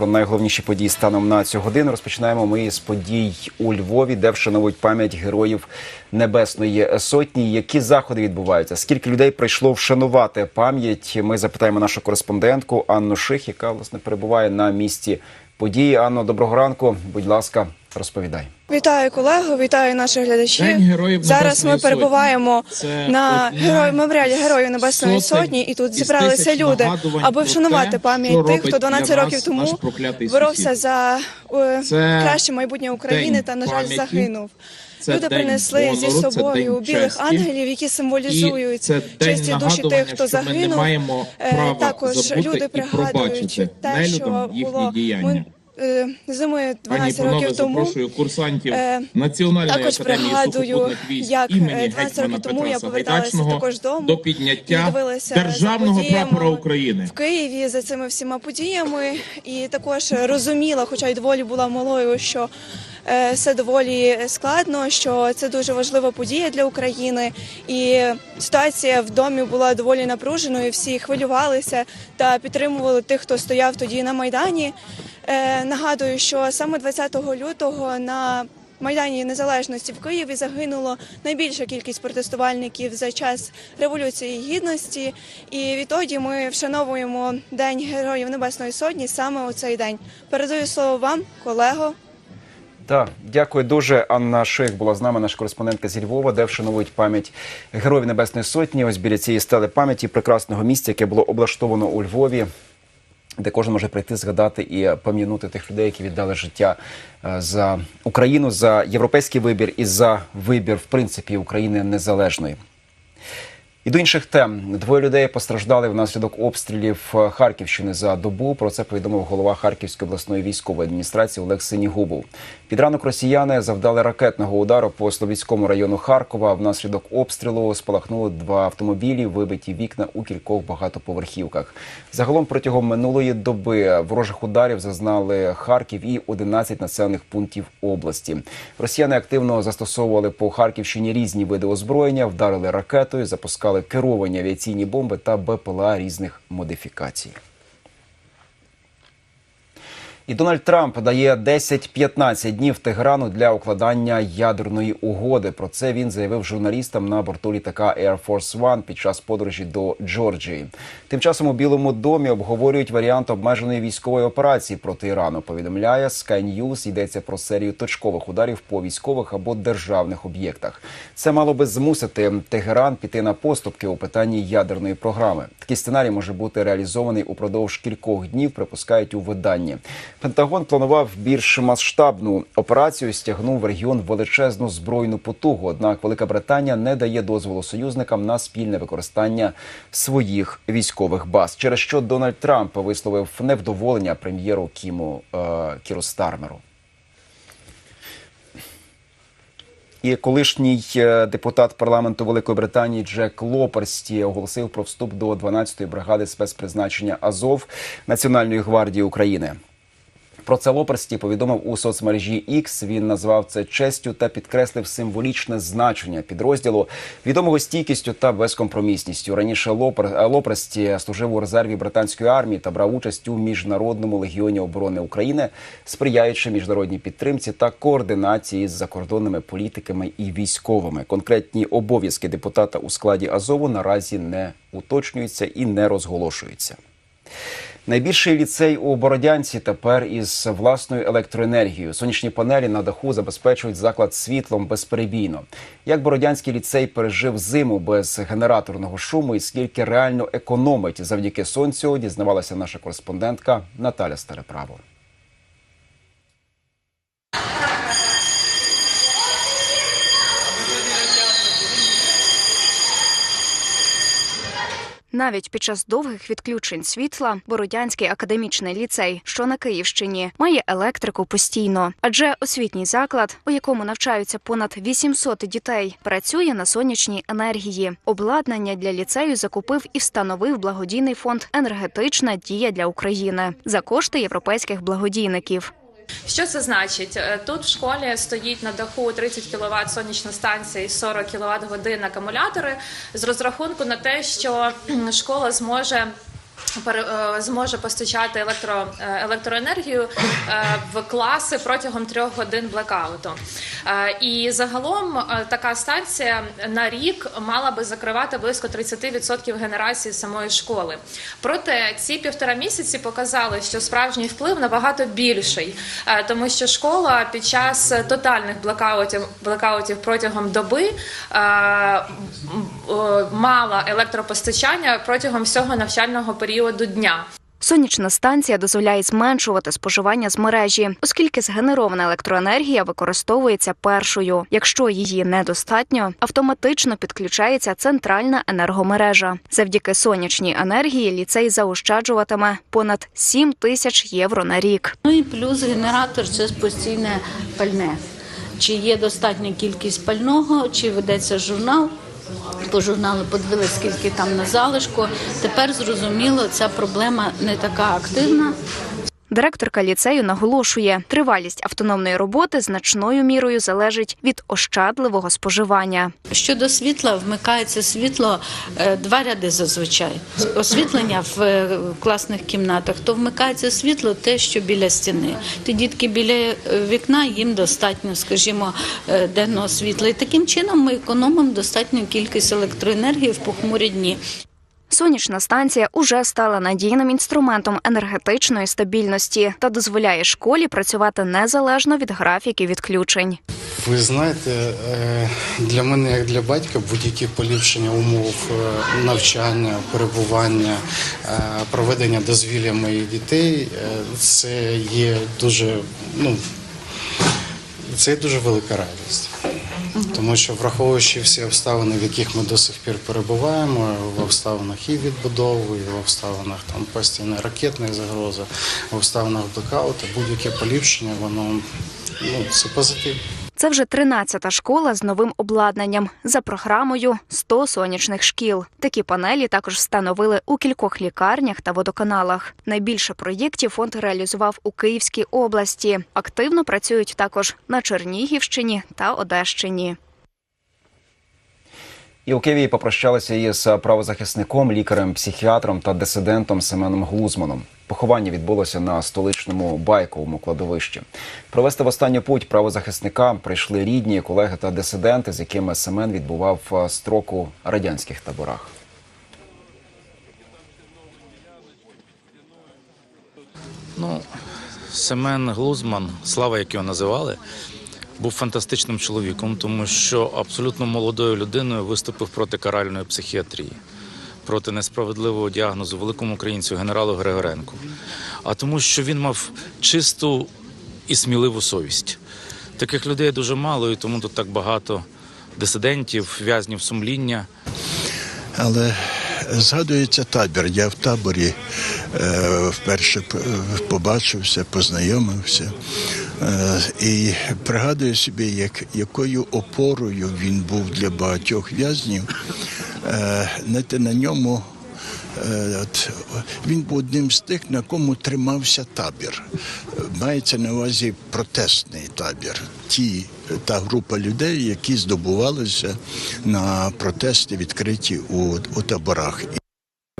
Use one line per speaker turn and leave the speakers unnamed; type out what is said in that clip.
Про найголовніші події станом на цю годину розпочинаємо ми з подій у Львові, де вшановують пам'ять героїв Небесної Сотні. Які заходи відбуваються? Скільки людей прийшло вшанувати пам'ять? Ми запитаємо нашу кореспондентку Анну Ших, яка власне перебуває на місці події. Анно, доброго ранку. Будь ласка, розповідай.
Вітаю колего, вітаю наших глядачів.
День Героїв
Зараз ми перебуваємо
Це
на герої меморіалі Героїв Небесної Сотні, і тут зібралися люди, аби вшанувати пам'ять тих, хто 12 років тому боровся за е,
Це
краще майбутнє України та на жаль
пам'яті,
загинув.
це
Люди
день
принесли зі
гонору, це
собою білих
честі.
ангелів, які символізують
це
честі душі тих, хто
що ми не
загинув.
маємо
Е,
права
Також
забути
люди пригадують те, що було
діяння.
Е, зимою
Пані
12
і панове,
років тому.
запрошую курсантів
Е,
Національної
Також
академії
пригадую, як
імені
е, 12 років тому
Петра
я поверталася також додому
до підняття державного прапора України.
в Києві за цими всіма подіями, і також розуміла, хоча й доволі була малою, що все доволі складно, що це дуже важлива подія для України, і ситуація в домі була доволі напруженою. Всі хвилювалися та підтримували тих, хто стояв тоді на майдані. Е, Нагадую, що саме 20 лютого на Майдані Незалежності в Києві загинуло найбільша кількість протестувальників за час революції гідності. І відтоді ми вшановуємо День Героїв Небесної Сотні саме у цей день. Передаю слово вам, колего.
Так, дякую дуже. Анна Ших була з нами, наша кореспондентка зі Львова, де вшановують пам'ять героїв Небесної Сотні. Ось біля цієї стели пам'яті прекрасного місця, яке було облаштовано у Львові. Де кожен може прийти, згадати і пам'янути тих людей, які віддали життя е, за Україну, за європейський вибір і за вибір, в принципі, України незалежної. І до інших тем двоє людей постраждали внаслідок обстрілів е, Харківщини за добу. Про це повідомив голова Харківської обласної військової адміністрації Олег Синігубов. Під ранок росіяни завдали ракетного удару по Слов'янському району Харкова. Внаслідок обстрілу спалахнули два автомобілі, вибиті вікна у кількох багатоповерхівках. Загалом протягом минулої доби ворожих ударів зазнали Харків і 11 населених пунктів області. Росіяни активно застосовували по Харківщині різні види озброєння, вдарили ракетою, запускали керовані авіаційні бомби та БПЛА різних модифікацій. І Дональд Трамп дає 10-15 днів Тегерану для укладання ядерної угоди. Про це він заявив журналістам на борту літака Air Force One під час подорожі до Джорджії. Тим часом у Білому домі обговорюють варіант обмеженої військової операції проти Ірану. Повідомляє Sky News, йдеться про серію точкових ударів по військових або державних об'єктах. Це мало би змусити Тегеран піти на поступки у питанні ядерної програми. Такий сценарій може бути реалізований упродовж кількох днів. Припускають у виданні. Пентагон планував більш масштабну операцію, стягнув в регіон величезну збройну потугу. Однак Велика Британія не дає дозволу союзникам на спільне використання своїх військових баз, через що Дональд Трамп висловив невдоволення прем'єру Кіму е, Кіру Стармеру. І колишній е, депутат парламенту Великої Британії Джек Лоперсті оголосив про вступ до 12-ї бригади спецпризначення Азов Національної гвардії України. Про це Лоперсті повідомив у соцмережі X. Він назвав це честю та підкреслив символічне значення підрозділу, відомого стійкістю та безкомпромісністю. Раніше Лопер Лоперсті служив у резерві британської армії та брав участь у міжнародному легіоні оборони України, сприяючи міжнародній підтримці та координації з закордонними політиками і військовими. Конкретні обов'язки депутата у складі Азову наразі не уточнюються і не розголошуються. Найбільший ліцей у Бородянці тепер із власною електроенергією. Сонячні панелі на даху забезпечують заклад світлом безперебійно. Як Бородянський ліцей пережив зиму без генераторного шуму і скільки реально економить завдяки сонцю, дізнавалася наша кореспондентка Наталя Стареправо.
Навіть під час довгих відключень світла Бородянський академічний ліцей, що на Київщині, має електрику постійно, адже освітній заклад, у якому навчаються понад 800 дітей, працює на сонячній енергії. Обладнання для ліцею закупив і встановив благодійний фонд Енергетична дія для України за кошти європейських благодійників.
Що це значить? Е, Тут в школі стоїть на даху 30 кВт сонячна станція і 40 кВт годин акумулятори з розрахунку на те, що школа зможе зможе постачати електро, е, електроенергію е, в класи протягом трьох годин блекауту. Е, І загалом е, така станція на рік мала би закривати близько 30% генерації самої школи. Проте ці півтора місяці показали, що справжній вплив набагато більший, е, тому що школа під час тотальних блекаутів, блекаутів протягом доби е, е, мала електропостачання протягом всього навчального періоду дня.
Сонячна станція дозволяє зменшувати споживання з мережі, оскільки згенерована електроенергія використовується першою. Якщо її недостатньо, автоматично підключається центральна енергомережа. Завдяки сонячній енергії ліцей заощаджуватиме понад 7 тисяч євро на рік.
Ну і плюс генератор це постійне пальне. Чи є достатня кількість пального, чи ведеться журнал. По журналу подивилися, скільки там на залишку. Тепер зрозуміло, ця проблема не така активна.
Директорка ліцею наголошує, тривалість автономної роботи значною мірою залежить від ощадливого споживання.
Щодо світла, вмикається світло е, два ряди зазвичай. Освітлення в е, класних кімнатах, то вмикається світло те, що біля стіни. Ті дітки біля е, вікна їм достатньо, скажімо, денного світла. І таким чином ми економимо достатню кількість електроенергії в похмурі дні.
Сонячна станція уже стала надійним інструментом енергетичної стабільності та дозволяє школі працювати незалежно від графіків відключень.
Ви знаєте, е, для мене, як для батька, будь-які поліпшення умов е, навчання, перебування, е, проведення дозвілля моїх дітей це є дуже, ну, це є дуже велика радість. Тому що враховуючи всі обставини, в яких ми до сих пір перебуваємо, в обставинах і відбудови, і в обставинах там постійної ракетної загрози, в обставинах блокаута, будь-яке поліпшення, воно ну, це позитив.
Це вже 13-та школа з новим обладнанням за програмою 100 сонячних шкіл. Такі панелі також встановили у кількох лікарнях та водоканалах. Найбільше проєктів фонд реалізував у Київській області. Активно працюють також на Чернігівщині та Одещині.
І у Києві попрощалися із правозахисником, лікарем, психіатром та дисидентом Семеном Глузманом. Поховання відбулося на столичному байковому кладовищі. Провести в останню путь правозахисника прийшли рідні, колеги та дисиденти, з якими Семен відбував е, строк радянських таборах.
Ну, Семен Глузман, слава, як його називали, був фантастичним чоловіком, тому що абсолютно молодою людиною виступив проти каральної психіатрії, проти несправедливого діагнозу великому українцю генералу Григоренку. А тому, що він мав чисту і сміливу совість. Таких людей дуже мало, і тому тут так багато дисидентів, в'язнів сумління.
Але згадується табір. Я в таборі е, вперше побачився, познайомився. Е, і пригадую собі, як, якою опорою він був для багатьох в'язнів. Е, на ньому Е, От, він був одним з тих, на кому тримався табір. Мається на увазі протестний табір. Ті, та група людей, які здобувалися на протести відкриті у, у таборах.